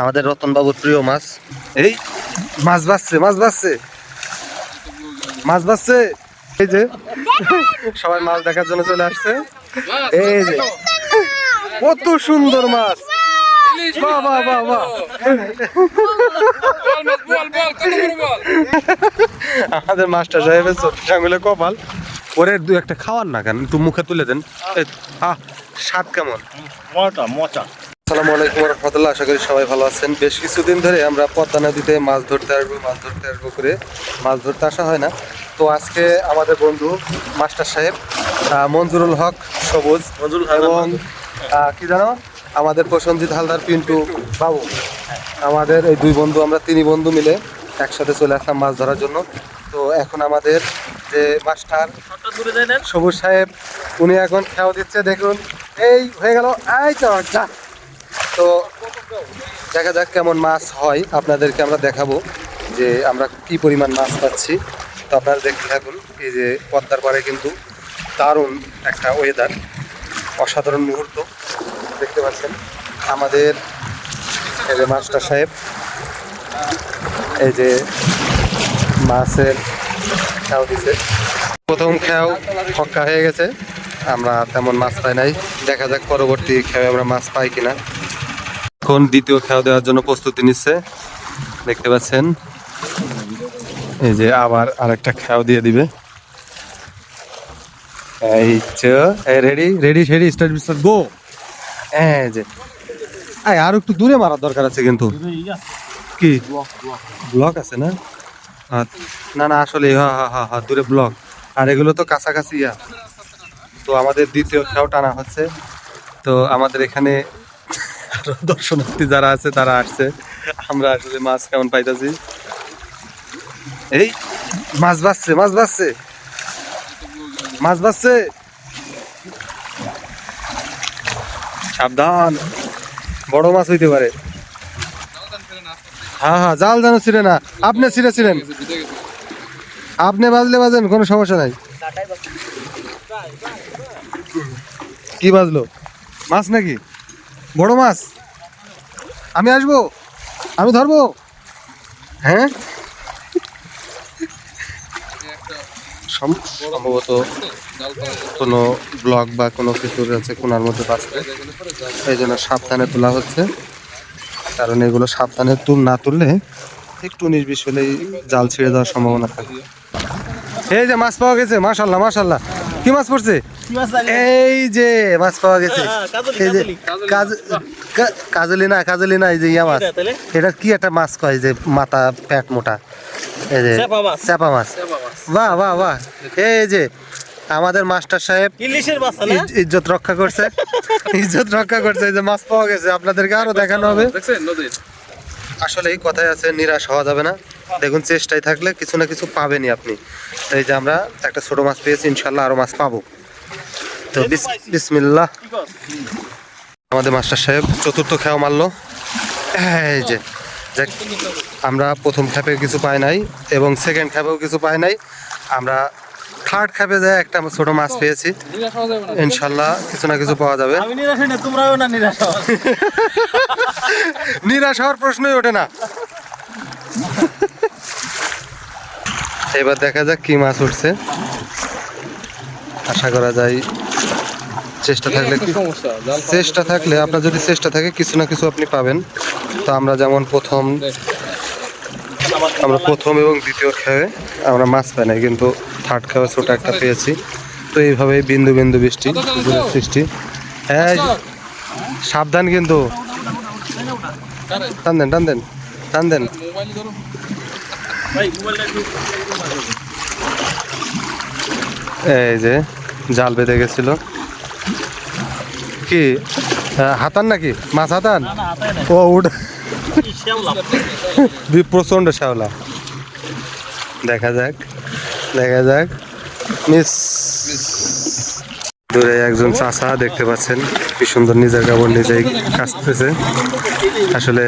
আমাদের রতন বাবুর প্রিয় মাছ। এই, মাছ বাসছে মাছ বাসছে মাছ বাসছে এই যে, সবাই মাছ দেখার জন্য চলে আসছে। এই যে, কত সুন্দর মাছ। আমাদের মাস্টার সাহেবের কপাল। ওরে, দু একটা খাওয়ার না কেন? একটু মুখে তুলে দেন। আহ, স্বাদ কেমন? মোচা আসসালামু আলাইকুম রহমতুল্লাহ আশা করি সবাই ভালো আছেন। বেশ কিছুদিন ধরে আমরা পদ্মা নদীতে মাছ ধরতে আসব মাছ ধরতে আসব করে। মাছ ধরতে আসা হয় না। তো আজকে আমাদের বন্ধু মাস্টার সাহেব মঞ্জুরুল হক সবুজ মঞ্জুরুল এবং কি জানো? আমাদের প্রসঞ্জিৎ হালদার পিন্টু বাবু। আমাদের এই দুই বন্ধু আমরা তিনই বন্ধু মিলে একসাথে চলে আসলাম মাছ ধরার জন্য। তো এখন আমাদের যে মাস্টার দূরে সবুজ সাহেব উনি এখন খেয়াও দিচ্ছে দেখুন। এই হয়ে গেল। এই তো যা। তো দেখা যাক কেমন মাছ হয়। আপনাদেরকে আমরা দেখাবো যে আমরা কি পরিমাণ মাছ পাচ্ছি। তো আপনারা দেখতে থাকুন, এই যে পদ্মার পাড়ে কিন্তু দারুণ একটা ওয়েদার অসাধারণ মুহূর্ত। দেখতে পাচ্ছেন, আমাদের এই যে মাস্টার সাহেব, এই যে মাছের খেয়াও দিছে। প্রথম খেয়াও ফক্কা হয়ে গেছে, আমরা তেমন মাছ পাই নাই। দেখা যাক পরবর্তী খেয়ে আমরা মাছ পাই কিনা। এখন দ্বিতীয় খেয়াও দেওয়ার জন্য প্রস্তুতি নিচ্ছে। দেখতে পাচ্ছেন। এই যে আবার আরেকটা খেয়াও দিয়ে দিবে। এই রেডি রেডি শেডি স্টার্ট বিস্টার্ট গো এই যে। এই আর একটু দূরে মারার দরকার আছে কিন্তু। কি? ব্লক আছে না? না না আসলে হ্যাঁ হ্যাঁ হ্যাঁ হ্যাঁ দূরে ব্লক আর এগুলো তো কাছাকাছি ইয়া। তো আমাদের দ্বিতীয় খেয়াও টানা হচ্ছে। তো আমাদের এখানে আরও দর্শনার্থী যারা আছে, তারা আসছে। আমরা আসলে মাছ কেমন পাইতাছি? এই, মাছ বাসছে মাছ বাসছে মাছ বাসছে সাবধান। বড় মাছ হইতে পারে। হ্যাঁ হ্যাঁ জাল জানো ছিঁড়ে না। আপনি ছিঁড়ে ছিলেন আপনি বাজলে বাজেন কোনো সমস্যা নাই। কি বাজলো মাছ নাকি? বড় মাছ। আমি আসব? আমি ধরবো? হ্যাঁ? সম- সম্ভবত কোনো ব্লক বা কোনো কিছুর আছে কোনার মধ্যে বাঁচতে। এই জন্য সাবধানে তোলা হচ্ছে। কারণ এগুলো সাবধানে তুল না তুললে একটু উনিশ বিশ হলেই জাল ছিঁড়ে যাওয়ার সম্ভাবনা থাকে। এই যে মাছ পাওয়া গেছে, মাশাল্লাহ মাশাল্লাহ। কি মাছ পড়ছে? কি মাছ লাগে? এই যে মাছ পাওয়া গেছে। হ্যাঁ, কাজলি, এই যে কাজলি। না কাজলি না এই যে ইয়া মাছ। এটা কি একটা মাছ কয় যে মাথা পেট মোটা? এই যে চাপা মাছ। বাহ বাহ বাহ। এই যে আমাদের মাস্টার সাহেব ইলিশের মাছ ইজ্জত রক্ষা করছে। ইজ্জত রক্ষা করছে। এই যে মাছ পাওয়া গেছে। আপনাদেরকে আরও দেখানো হবে। আসলে এই কথাই আছে নিরাশ হওয়া যাবে না। দেখুন চেষ্টায় থাকলে কিছু না কিছু পাবেনই আপনি। তো এই যে আমরা একটা ছোট মাছ পেয়েছি ইনশাল্লাহ আরও মাছ পাবো। তো বিস- বিসমিল্লাহ। আমাদের মাস্টার সাহেব চতুর্থ খেয়া মারলো। এই যে যাক, আমরা প্রথম খ্যাপে কিছু পাই নাই এবং সেকেন্ড খ্যাপেও কিছু পাই নাই। আমরা থার্ড খ্যাপে যায় একটা ছোট মাছ পেয়েছি ইনশাল্লাহ কিছু না কিছু পাওয়া যাবে। নিরাশ হওয়ার প্রশ্নই ওঠে না। এবার দেখা যাক কি মাছ উঠছে। আশা করা যায় চেষ্টা থাকলে চেষ্টা থাকলে আপনার যদি চেষ্টা থাকে কিছু না কিছু আপনি পাবেন। তো আমরা যেমন প্রথম আমরা প্রথম এবং দ্বিতীয় খেয়ে আমরা মাছ পাই নাই কিন্তু থার্ড খেয়ে ছোট একটা পেয়েছি। তো এইভাবেই বিন্দু বিন্দু বৃষ্টি সৃষ্টি। হ্যাঁ সাবধান কিন্তু। টান দেন টান দেন টান দেন। এই যে জাল বেঁধে গেছিল। কি? হাতান নাকি? মাছ হাতান? না না ও উঠ। প্রচণ্ড শ্যাওলা? দেখা যাক দেখা যাক। মিস দূরে একজন চাষা দেখতে পাচ্ছেন। কি সুন্দর নিজের কাপড় নিজেই কাচতেছে। আসলে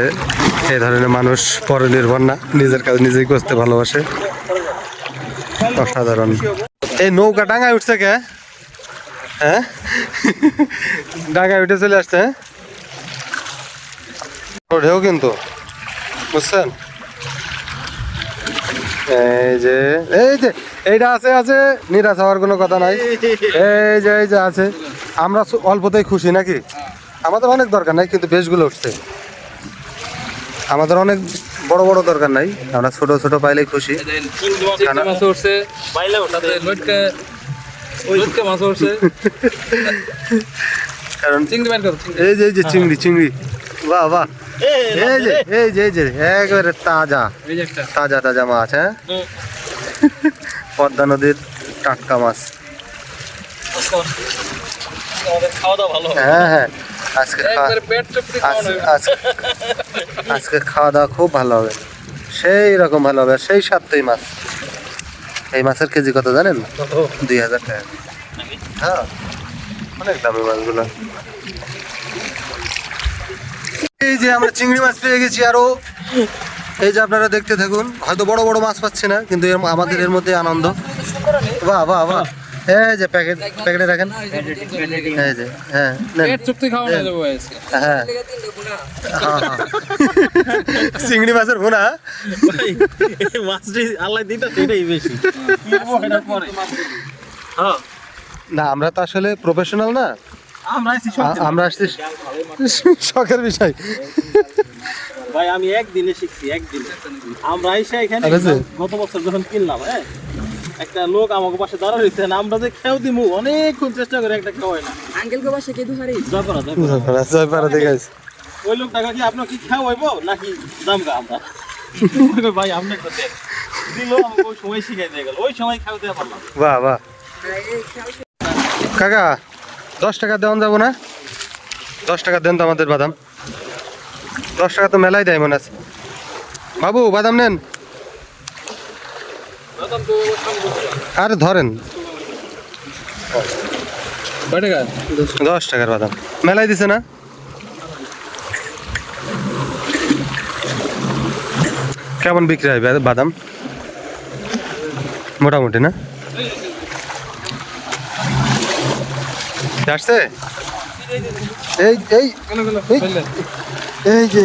এই ধরনের মানুষ পরনির্ভর না, নিজের কাজ নিজেই করতে ভালোবাসে। অসাধারণ। এই নৌকা ডাঙায় উঠছে কে? হ্যাঁ? ডাঙায় উঠে চলে আসছে হ্যাঁ? ঢেউ কিন্তু, বুঝছেন? এই যে এই যে এইটা আছে আছে। নিরাশ হওয়ার কোনো কথা নাই। এই যে এই যে আছে। আমরা অল্পতেই খুশি নাকি? আমাদের অনেক দরকার নাই কিন্তু বেশগুলো উঠছে। আমাদের অনেক বড় বড় দরকার নাই। আমরা ছোট ছোট পাইলেই খুশি। চিংড়ি মাছ খানা- মাছ উঠছে। বাইলে তাতে ওঠাতে লটকে লটকে মাছ উঠছে। কারণ চিংড়ি মাছ এই যে এই যে চিংড়ি চিংড়ি। বাহ বাহ। এই যে এই যে এই যে একেবারে তাজা। তাজা তাজা মাছ হ্যাঁ? পদ্মা নদীর টাটকা মাছ। হ্যাঁ হ্যাঁ। আজকে আজকে খাওয়া দাওয়া খুব ভালো হবে। সেই রকম ভালো হবে। সেই সাতটাই মাছ এই মাছের কেজি কত জানেন? দুই হাজার টাকা। হ্যাঁ অনেক দামি মাছগুলো। এই যে আমরা চিংড়ি মাছ পেয়ে গেছি আরও। এই যে আপনারা দেখতে থাকুন হয়তো বড় বড় মাছ পাচ্ছি না কিন্তু এর- আমাদের এর মধ্যে আনন্দ। বাহ বাহ বাহ। এই যে প্যাকেট প্যাকেটে রাখেন। এই যে হ্যাঁ হ্যাঁ। চিংড়ি মাছের ভুনা? মাছটি আল্লাহ দিতে সেটাই বেশি। কি করব এটার পরে হ্যাঁ। না আমরা তো আসলে প্রফেশনাল না। আমরা আসছি শখের বিষয়। ভাই আমি একদিনে শিখছি একদিন। আমরা এসে এখানে গত বছর যখন কিনলাম হ্যাঁ একটা লোক আমাকে পাশে দাঁড়া রয়েছে আমরা যে খেয়েও দিমু অনেকক্ষণ চেষ্টা করে একটা খাওয়াই না। আঙ্কেল কো বাসা কে দুহারি? জয় করা জয় করা। জয়পাড়া দেখাইছি। ওই লোকটাকে কি আপনার কি খাওয়াইবো নাকি দামগা আমরা? ভাই আপনি একটা দেন। দিল আমাকে ওই সময় শিখাই দিয়ে গেল। ওই সময় খাওয়া দেওয়া পারলাম। বাহ বাহ। কাকা দশ টাকা দেওয়া যাব না? দশ টাকা দেন তো আমাদের বাদাম। দশ টাকা তো মেলাই দেয় মনে আছে। বাবু, বাদাম নেন। আরে ধরেন। দশ টাকার বাদাম। মেলাই দিছে না? কেমন বিক্রি হয় বাদাম? মোটামুটি না? আসছে? এই এই কেন কেন এই। যে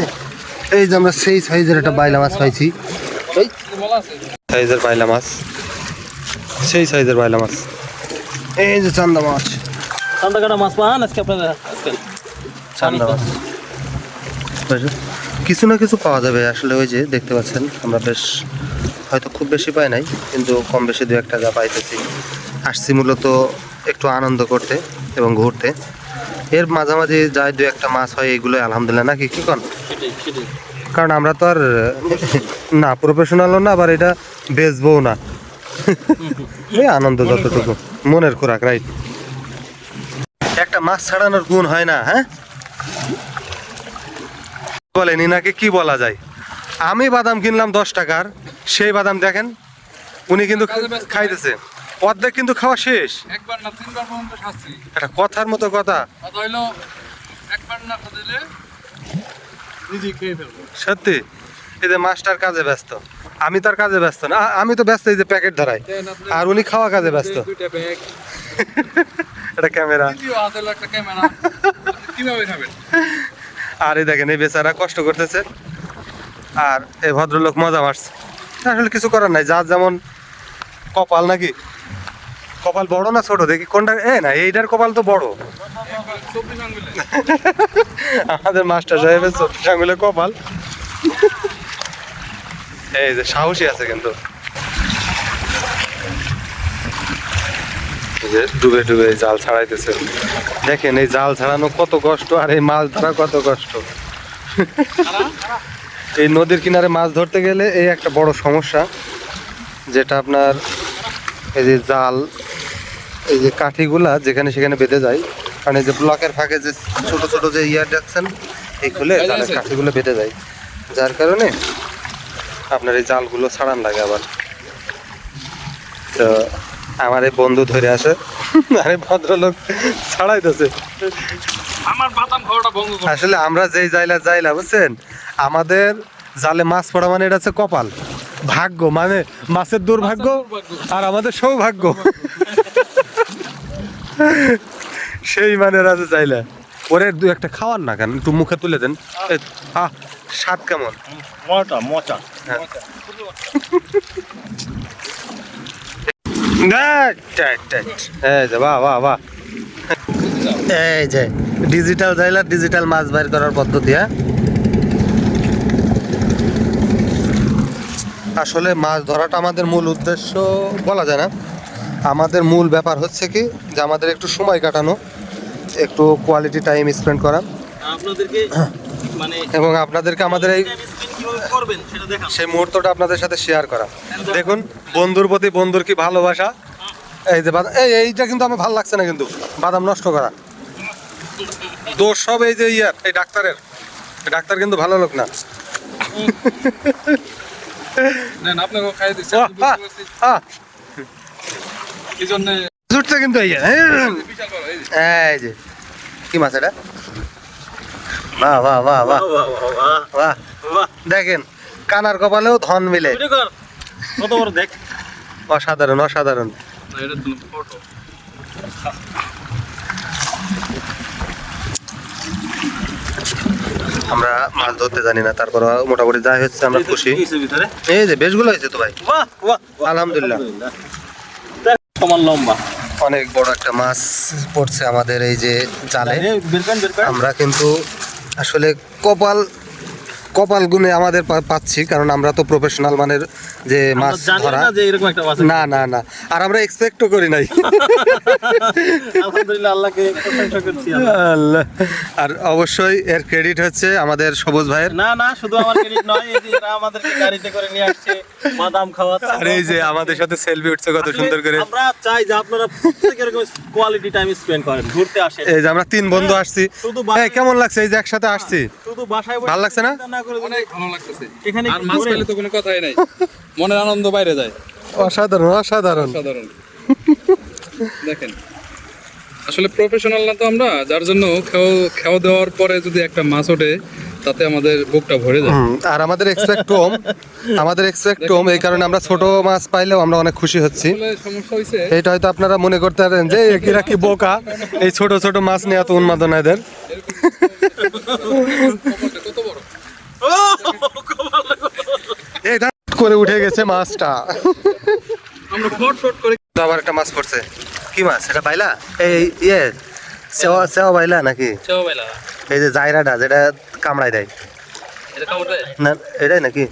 এই যে আমরা সেই সাইজের একটা বাইলা মাছ পাইছি। এই। সাইজের বাইলা মাছ। সেই সাইজের বাইলা মাছ। এই যে চান্দা মাছ। সান্দাকাটা মাছ পান আজকে আপনারা? চান্দা মাছ। কিছু না কিছু পাওয়া যাবে আসলে ওই যে দেখতে পাচ্ছেন আমরা বেশ হয়তো খুব বেশি পাই নাই কিন্তু কম বেশি দু একটা যা পাইতেছি। আসছি মূলত একটু আনন্দ করতে এবং ঘুরতে। এর মাঝামাঝি যাই দু একটা মাছ হয় এগুলো আলহামদুলিল্লাহ। নাকি কি কন? কারণ আমরা তো আর না প্রফেশনালও না আবার এটা বেচবও না। এই আনন্দ যতটুকু। মনের খোরাক রাইট একটা মাছ ছাড়ানোর গুণ হয় না হ্যাঁ? বলেন ইনাকে কি বলা যায়? আমি বাদাম কিনলাম দশ টাকার সেই বাদাম দেখেন উনি কিন্তু খাইতেছে। অর্ধেক কিন্তু খাওয়া শেষ। একবার না তিনবার পর্যন্ত শাস্তি। একটা কথার মতো কথা। কথা হইল একবার না নিজে খেয়ে ফেলব। সত্যি? এই যে মাস্টার কাজে ব্যস্ত। আমি তার কাজে ব্যস্ত না। আমি তো ব্যস্ত এই যে প্যাকেট ধরাই আর উনি খাওয়া কাজে ব্যস্ত। এটা ক্যামেরা। আর এই দেখেন এই বেচারা কষ্ট করতেছে। আর এই ভদ্রলোক মজা মারছে। আসলে কিছু করার নাই। যার যেমন কপাল নাকি। কপাল বড় না ছোট? দেখি কোনটা, এ না, এইটার কপাল তো বড়। আমাদের মাস্টার সাহেবের চব্বিশ আঙুলে কপাল। এই যে সাহসী আছে কিন্তু। যে ডুবে ডুবে জাল ছাড়াইতেছে। দেখেন এই জাল ছাড়ানো কত কষ্ট আর এই মাছ ধরা কত কষ্ট। এই নদীর কিনারে মাছ ধরতে গেলে এই একটা বড় সমস্যা, যেটা আপনার এই যে জাল এই যে কাঠিগুলা যেখানে সেখানে বেঁধে যায় কারণ এই যে ব্লকের ফাঁকে যে ছোট ছোট যে ইয়ার দেখছেন এই খুলে জালের কাঠিগুলো বেঁধে যায়। যার কারণে আপনার এই জালগুলো ছাড়ান লাগে আবার। তো আমার এই বন্ধু ধরে আসে আরে ভদ্রলোক ছাড়াইতেছে। আমার বাদাম খাওয়াটা ভঙ্গ আসলে আমরা যেই জায়লা যাইলা বুঝছেন? আমাদের জালে মাছ পড়া মানে এটা হচ্ছে কপাল। ভাগ্য মানে মাছের দুর্ভাগ্য আর আমাদের সৌভাগ্য। সেই মানে আছে চাইলা। ওরে দু একটা খাওয়ার না কেন? একটু মুখে তুলে দেন। আহ স্বাদ কেমন? মোটা মোচা হ্যাঁ। দেখ, দেখ, দেখ। যে বাহ বাহ বাহ। এই যে ডিজিটাল জাইলার ডিজিটাল মাছ বাইর করার পদ্ধতি হ্যাঁ? আসলে মাছ ধরাটা আমাদের মূল উদ্দেশ্য বলা যায় না। আমাদের মূল ব্যাপার হচ্ছে কি যে আমাদের একটু সময় কাটানো একটু কোয়ালিটি টাইম স্পেন্ড করা। আপনাদেরকে মানে এবং আপনাদেরকে আমাদের এই সেই মুহূর্তটা আপনাদের সাথে শেয়ার করা। দেখুন। বন্ধুর প্রতি বন্ধুর কি ভালোবাসা? এই যে বাদাম এই এইটা কিন্তু আমার ভালো লাগছে না কিন্তু বাদাম নষ্ট করা। দোষ সব এই যে ইয়ার এই ডাক্তারের। ডাক্তার কিন্তু ভালো লোক না। নেন খাই দিচ্ছি এই জন্য কিন্তু এই যে, হ্যাঁ। এই যে। কি মাছ এটা? বাহ বাহ বাহ বাহ। বাহ। দেখেন কানার কপালেও ধন মিলে। কত বড় দেখ। অসাধারণ অসাধারণ। ফটো আমরা মাছ ধরতে জানি না তারপর মোটামুটি যাই হচ্ছে আমরা খুশি এই যে বেশ বেশগুলো হয়েছে তো ভাই। আলহামদুলিল্লাহ। লম্বা অনেক বড় একটা মাছ পড়ছে আমাদের এই যে জালে। আমরা কিন্তু আসলে কপাল কপাল গুনে আমাদের পাচ্ছি কারণ আমরা তো প্রফেশনাল মানের যে মাছ ধরা। না না না। আর আমরা এক্সপেক্টও করি নাই। আর অবশ্যই এর ক্রেডিট হচ্ছে আমাদের সবুজ ভাইয়ের। না না শুধু আমার ক্রেডিট নয় এই যে এরা আমাদেরকে গাড়িতে করে নিয়ে আসছে বাদাম খাওয়াচ্ছে। আর এই যে আমাদের সাথে সেলফি উঠছে কত সুন্দর করে। আমরা চাই যে আপনারা প্রত্যেক এরকম কোয়ালিটি টাইম স্পেন্ড করেন ঘুরতে আসেন। এই যে আমরা তিন বন্ধু আসছি। শুধু এই, কেমন লাগছে? এই যে একসাথে আসছি। শুধু বাসায় বসে ভালো লাগছে না? চিন্তা করে যদি অনেক ভালো লাগতেছে আর মাছ পেলে তো কোনো কথাই নাই মনের আনন্দ বাইরে যায় অসাধারণ অসাধারণ সাধারণ দেখেন আসলে প্রফেশনাল না তো আমরা যার জন্য খেও দেওয়ার পরে যদি একটা মাছ ওঠে তাতে আমাদের বুকটা ভরে যায় আর আমাদের এক্সপেক্ট কম আমাদের এক্সপেক্ট কম এই কারণে আমরা ছোট মাছ পাইলেও আমরা অনেক খুশি হচ্ছি এইটা হয়তো আপনারা মনে করতে পারেন যে এরা কি বোকা এই ছোট ছোট মাছ নিয়ে এত উন্মাদনা এদের কত বড় এই করে উঠে গেছে মাছটা। আমরা ফট ফট করে আবার একটা মাছ পড়ছে। কি মাছ? এটা বাইলা? এই ইয়ে সেওয়া সেওয়া বাইলা নাকি? এই যে জায়রাটা যেটা কামড়ায় দেয়। এটা কামড় দেয়? না এটাই নাকি।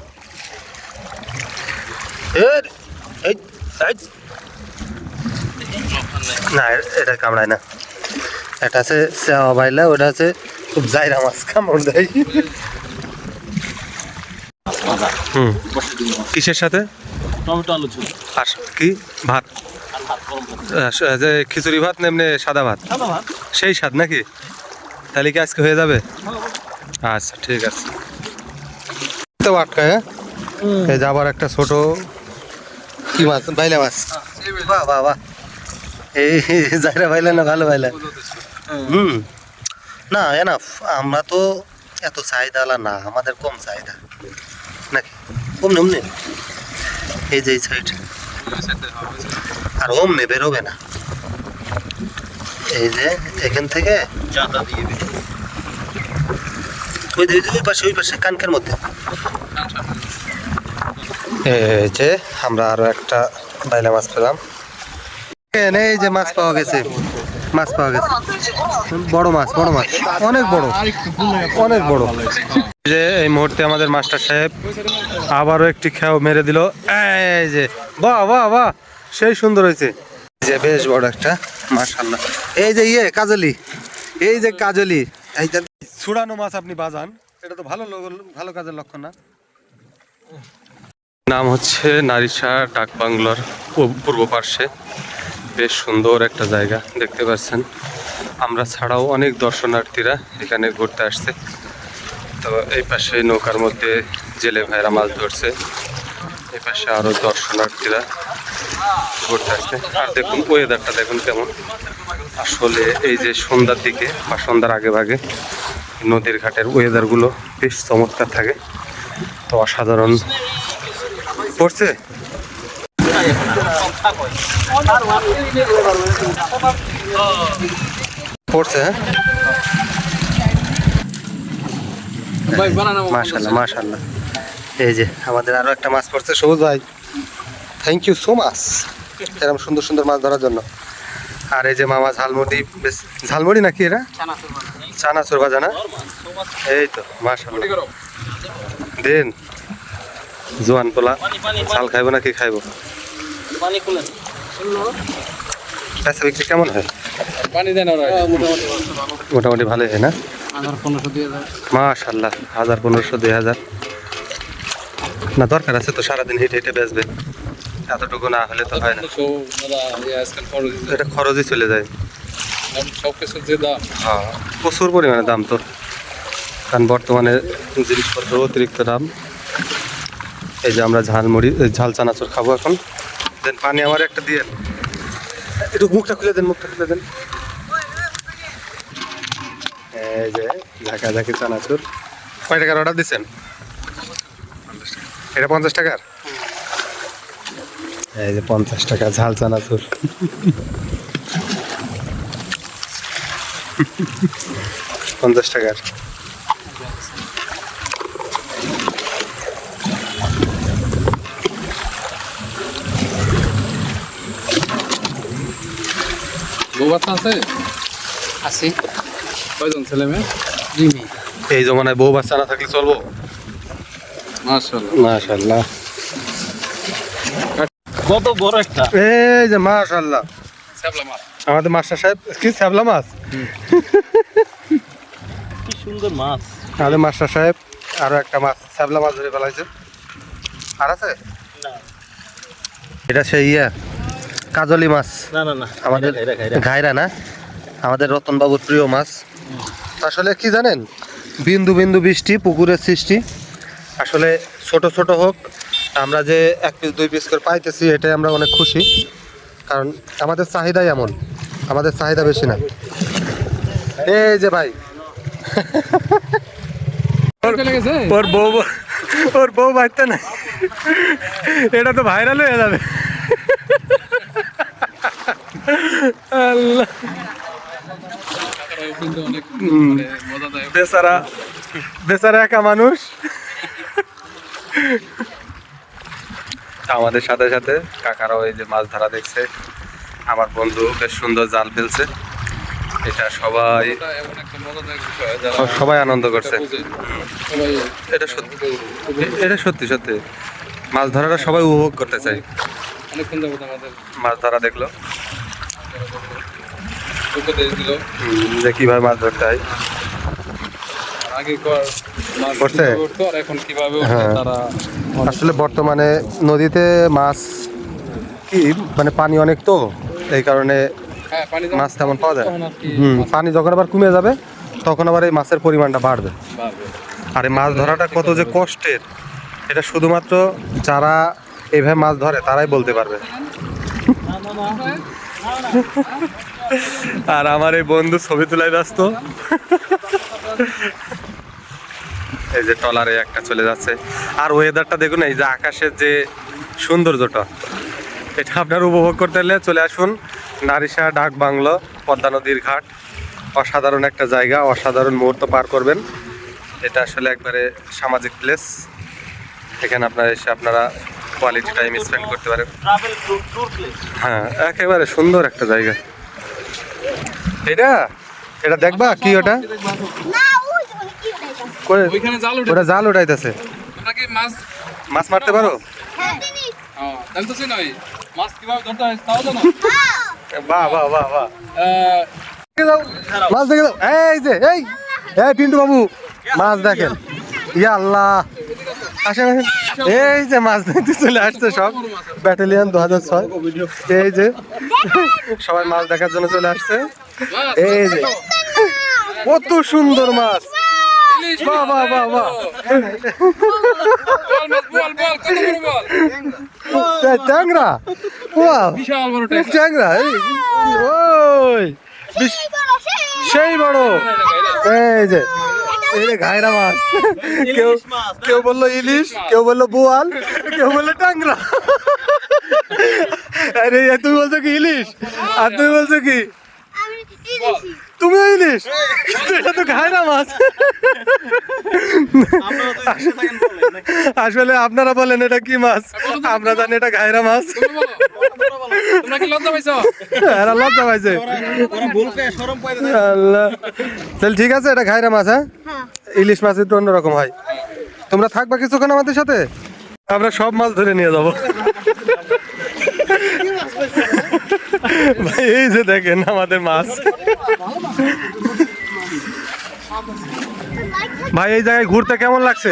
না এটা কামড়ায় না। এটা আছে সেওয়া বাইলা ওটা আছে খুব জায়রা মাছ কামড় দেয়। হুম। কিসের সাথে? টমেটো আলু ছিল আর কি? ভাত? যে খিচুড়ি ভাত না এমনি সাদা ভাত? সাদা ভাত। সেই স্বাদ নাকি? তাহলে কি আজকে হয়ে যাবে? আচ্ছা ঠিক আছে। তো আটকায় হ্যাঁ? এই যে আবার একটা ছোট কি মাছ? বাইলা মাছ। বাহ বাহ বাহ। এই জায়গা বাইলা না ভালো বাইলা। হুম। না এনাফ আমরা তো এত চাহিদাওয়ালা না আমাদের কম চাহিদা। নাকি। কম অমনি এই যে এই সাইড আর অমনি বেরোবে না। এই যে এখান থেকে জাতা দিয়ে ওই যে ওই পাশে ওই পাশে কানকের মধ্যে। এই যে আমরা আরও একটা বাইলা মাছ পেলাম। এই যে মাছ পাওয়া গেছে। মাছ পাওয়া গেছে। বড় মাছ বড় মাছ। অনেক বড়। অনেক বড়। যে এই মুহূর্তে আমাদের মাস্টার সাহেব আবারও একটি খেয়াও মেরে দিল। এই যে, বাহ বাহ বাহ, সেই সুন্দর হয়েছে। যে বেশ বড় একটা মাশাল্লাহ এই যে ইয়ে কাজলি। এই যে কাজলি, এই যে ছুড়ানো মাছ আপনি বাজান। এটা তো ভালো ভালো কাজের লক্ষণ না। নাম হচ্ছে নারিশা ডাক বাংলোর পূর্ব পার্শ্বে। বেশ সুন্দর একটা জায়গা, দেখতে পাচ্ছেন। আমরা ছাড়াও অনেক দর্শনার্থীরা এখানে ঘুরতে আসছে। তো এই পাশে নৌকার মধ্যে জেলে ভাইরা মাছ ধরছে। এই পাশে আরও দর্শনার্থীরা ঘুরতে আসছে আর দেখুন ওয়েদারটা দেখুন কেমন। আসলে এই যে সন্ধ্যার দিকে বা সন্ধ্যার আগে ভাগে নদীর ঘাটের ওয়েদারগুলো বেশ চমৎকার থাকে। তো অসাধারণ পড়ছে? পড়ছে হ্যাঁ ভাই বানানো মাশাল্লাহ মাশাল্লাহ এই যে আমাদের আরও একটা মাছ পড়ছে সবুজ ভাই। থ্যাংক ইউ সো মাচ এরকম সুন্দর সুন্দর মাছ ধরার জন্য। আর এই যে মামা ঝালমুড়ি ঝালমুড়ি নাকি এরা? চানাচুর ভাজা না? এই তো মাশাল্লাহ দেন। জোয়ান পোলা ঝাল খাইবো নাকি খাইবো? পানি পেঁচা বিক্রি কেমন হয়? মোটামুটি ভালোই হয় না? হাজার পনেরোশো মাশাল্লাহ হাজার পনেরোশো দুই হাজার। না দরকার আছে তো সারাদিন হেঁটে হেঁটে বেচবে। এতটুকু না হলে তো হয় না। এটা খরচই চলে যায়। সব কিছু দাম। হ্যাঁ প্রচুর পরিমাণে দাম তো। কারণ বর্তমানে জিনিসপত্র অতিরিক্ত দাম। এই যে আমরা ঝালমুড়ি ঝাল চানাচুর খাব এখন। দেন পানি আমার একটা দিয়ে। একটু মুখটা খুলে দেন মুখটা খুলে দেন। এই যে ঝাঁকা ঝাঁকি চানাচুর। কয় টাকার অর্ডার দিচ্ছেন এটা পঞ্চাশ টাকার? এই যে পঞ্চাশ টাকা ঝাল চানাচুর। পঞ্চাশ টাকার। বউ বাচ্চা আছে? আছে। কয়জন ছেলে মেয়ে? দুই মেয়ে। এই জমানায় বউ বাচ্চা না থাকলে চলবো? কত বড় একটা? এই যে মাশাল্লাহ শ্যাবলা মাছ। আমাদের মাস্টার সাহেব কি শ্যাবলা মাছ? কি সুন্দর মাছ। আমাদের মাস্টার সাহেব আরও একটা মাছ শ্যাবলা মাছ ধরে ফেলাইছে আর আছে? না। এটা সেই ইয়া কাজলি মাছ। না না না। আমাদের। ঘাইরা না? আমাদের রতনবাবুর প্রিয় মাছ। আসলে কি জানেন? বিন্দু বিন্দু বৃষ্টি, পুকুরের সৃষ্টি। আসলে ছোট ছোট হোক, আমরা যে এক পিস দুই পিস করে পাইতেছি, এটাই আমরা অনেক খুশি। কারণ আমাদের চাহিদাই এমন, আমাদের চাহিদা বেশি না। এই যে ভাই। ওর বউ ওর বউ বাড়তে নাই। এটা তো ভাইরাল হয়ে যাবে। আল্লাহ। বেচারা বেচারা একা মানুষ। আমাদের সাথে সাথে কাকারাও এই যে মাছ ধরা দেখছে। আমার বন্ধু বেশ সুন্দর জাল ফেলছে। এটা সবাই সবাই আনন্দ করছে। এটা সত্যি এটা সত্যি সত্যি। মাছ ধরাটা সবাই উপভোগ করতে চাই মাছ ধরা দেখল। উপদেশ দিল যে কীভাবে মাছ ধরতে হয় আগে কর মাছ করছে? কীভাবে উঠতো আর এখন কীভাবে উঠতো হ্যাঁ। তারা আসলে বর্তমানে নদীতে মাছ কি মানে পানি অনেক তো এই কারণে হ্যাঁ মাছ তেমন পাওয়া যায় হুম পানি যখন আবার কমে যাবে তখন আবার এই মাছের পরিমাণটা বাড়বে বাড়বে। আর এই মাছ ধরাটা কত যে কষ্টের এটা শুধুমাত্র যারা এইভাবে মাছ ধরে তারাই বলতে পারবে আর আমার এই বন্ধু ছবি তোলায় ব্যস্ত। এই যে টলারে একটা চলে যাচ্ছে। আর ওয়েদারটা দেখুন এই যে আকাশের যে সৌন্দর্যটা এটা আপনার উপভোগ করতে হলে চলে আসুন। নারিশা ডাক বাংলো পদ্মা নদীর ঘাট। অসাধারণ একটা জায়গা অসাধারণ মুহূর্ত পার করবেন। এটা আসলে একবারে সামাজিক প্লেস এখানে আপনারা এসে আপনারা কোয়ালিটি টাইম স্পেন্ড করতে পারেন। হ্যাঁ একেবারে সুন্দর একটা জায়গা। এটা? এটা দেখবা কি ওটা? ওটা জাল উঠাইতেছে। মাছ মাছ মারতে পারো? হ্যাঁ হয় বাহ বাহ বাহ বাহ। আহ, দেখে যাও, মাছ দেখে দাও। এই যে এই। এই পিন্টু বাবু মাছ দেখেন। ইয়া আল্লাহ আসেন আসেন এই যে মাছ দেখতে চলে আসছে সব। ব্যাটালিয়ন দু হাজার ছয়। এই যে সবাই মাছ দেখার জন্য চলে আসছে। এই যে কত সুন্দর মাছ। বাহ বাহ বাহ ট্যাংরা। বিশাল বড় ট্যাংরা। ট্যাংরা ওই সেই বড়। এই যে ঘায়রা মাছ কেউ ইলিশ মাছ, না? কেউ বলল ইলিশ কেউ বলল বোয়াল কেউ বলল টাংরা আরে তুমি বলছো কি ইলিশ? আর তুমি বলছো কি? তুমি ইলিশ? এটা তো ঘায়রা মাছ? আসলে আপনারা বলেন এটা কি মাছ? আমরা জানি এটা ঘায়রা মাছ ঠিক আছে এটা ঘায়রা মাছ হ্যাঁ? ইলিশ মাছ একটু অন্যরকম হয়। তোমরা থাকবা কিছুক্ষণ আমাদের সাথে? আমরা সব মাছ ধরে নিয়ে যাব। এই যে দেখেন আমাদের মাছ। ভাই, এই জায়গায় ঘুরতে কেমন লাগছে?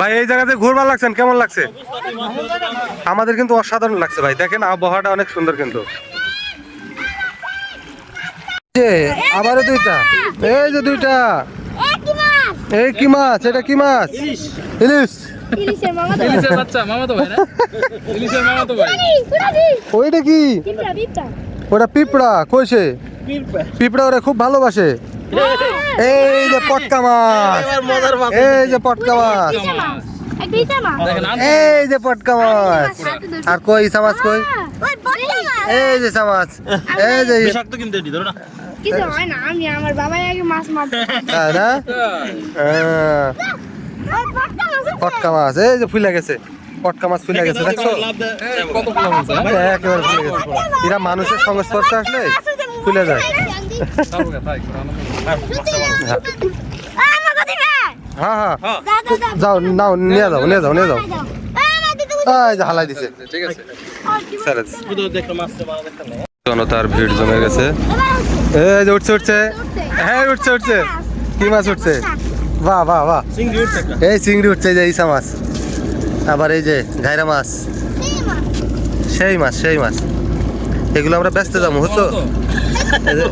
ভাই, এই জায়গাতে ঘুরবার লাগছেন? কেমন লাগছে? আমাদের কিন্তু অসাধারণ লাগছে ভাই। দেখেন, আবহাওয়াটা অনেক সুন্দর কিন্তু। যে আবারও দুইটা। এই যে দুইটা। এই কি মাছ? এটা কি মাছ? ইলিশ। ইলিশের মামা তো ইলিশের বাচ্চা মামা তো ভাই না? ইলিশের মামা তো ভাই ওইটা কি? ওটা পিঁপড়া কইছে পিঁপড়া। ওরা খুব ভালোবাসে। এই যে পটকা মাছ। এবার মজার মাছ। এই যে পটকা মাছ। এই যে পটকা মাছ। আর কই ইসা মাছ কই? ওই পটকা মাছ। এই যে ইসা মাছ। এই যে বিষাক্ত কিন্তু ধরো না। কিছু হয় না আমি আমার বাবাই আগে মাছ মারতে। তাই না? হ্যাঁ, পটকা মাছ এই যে ফুলে গেছে পটকা মাছ ফুলে গেছে দেখছ? একেবারে ফুলে গেছে। এরা মানুষের সংস্পর্শে আসলে ফুলে যায়। হ্যাঁ হ্যাঁ। যাও নাও নিয়ে যাও নিয়ে যাও নিয়ে যাও। হালাই দিছে। ঠিক আছে। জনতার ভিড় জমে গেছে। এই যে উঠছে উঠছে। হ্যাঁ উঠছে উঠছে। কি মাছ উঠছে? বাহ বাহ বাহ। এই চিংড়ি উঠছে এই যে ইসা মাছ। আবার এই যে ঘাইরা মাছ। সেই মাছ সেই মাছ। এগুলো আমরা ব্যস্ত যাব যে-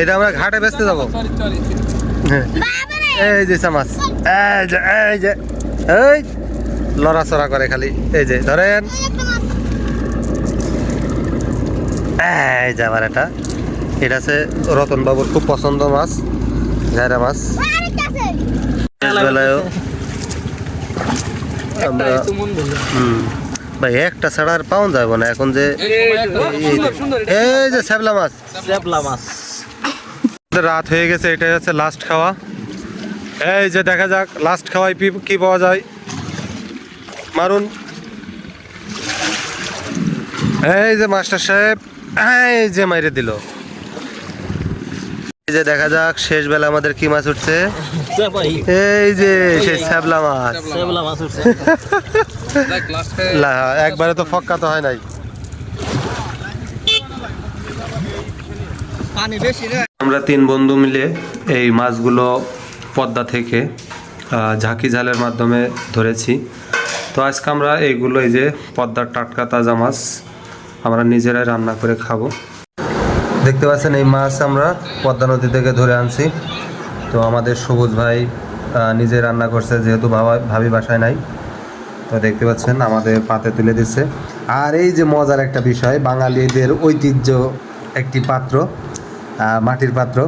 এটা আমরা ঘাটে ব্যস্ত যাব। হ্যাঁ। এই যে ইসা মাছ। এই যে এই যে এই লড়াচড়া করে খালি। এই যে ধরেন। এই যে এটা। এটা আছে রতন বাবুর খুব পছন্দ মাছ ঘাইরা মাছ। বেলায়ও। আমরা ভাই একটা ছাড়া আর পাওয়া যাবে না। এখন যে এই যে- শ্যাবলা মাছ। চ্যাপলা মাছ। রাত হয়ে গেছে এটাই হচ্ছে লাস্ট খাওয়া। এই যে দেখা যাক লাস্ট খাওয়ায় পি- কি পাওয়া যায়। মারুন। এই যে মাস্টার সাহেব। এই যে মাইরে দিল। এই যে দেখা যাক শেষ বেলা আমাদের কি মাছ উঠছে? এই যে সেই শ্যাবলা মাছ। লা, একবারে তো ফক্কা তো হয় নাই। না আমরা তিন বন্ধু মিলে এই মাছগুলো পদ্মা থেকে ঝাঁকি ঝালের মাধ্যমে ধরেছি। তো আজকে আমরা এইগুলো এই যে পদ্মার টাটকা তাজা মাছ আমরা নিজেরাই রান্না করে খাব। দেখতে পাচ্ছেন এই মাছ আমরা পদ্মা নদী থেকে ধরে আনছি। তো আমাদের সবুজ ভাই নিজে রান্না করছে, যেহেতু বাবা ভাবি বাসায় নাই। তো দেখতে পাচ্ছেন আমাদের পাতে তুলে দিচ্ছে। আর এই যে মজার একটা বিষয়, বাঙালিদের ঐতিহ্য একটি পাত্র মাটির পাত্র।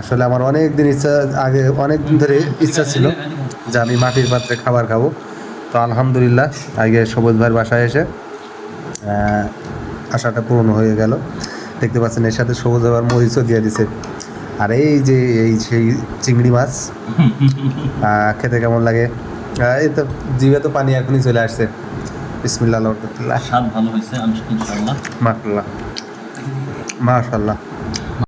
আসলে আমার অনেক দিন ইচ্ছা, আগে অনেক দিন ধরে ইচ্ছা ছিল যে আমি মাটির পাত্রে খাবার খাব। তো আলহামদুলিল্লাহ, আগে সবুজ ভাইয়ের বাসায় এসে আশাটা পূরণ হয়ে গেল। দেখতে পাচ্ছেন এর সাথে সবুজ আবার মরিচও দিয়ে দিছে। আর এই যে এই সেই চিংড়ি মাছ আহ, খেতে কেমন লাগে? এই তো জিভে তো পানি এখনই চলে আসছে। বিসমিল্লাহ রহমতুল্লাহ স্বাদ ভালো হয়েছে মাশাল্লাহ মাশাল্লাহ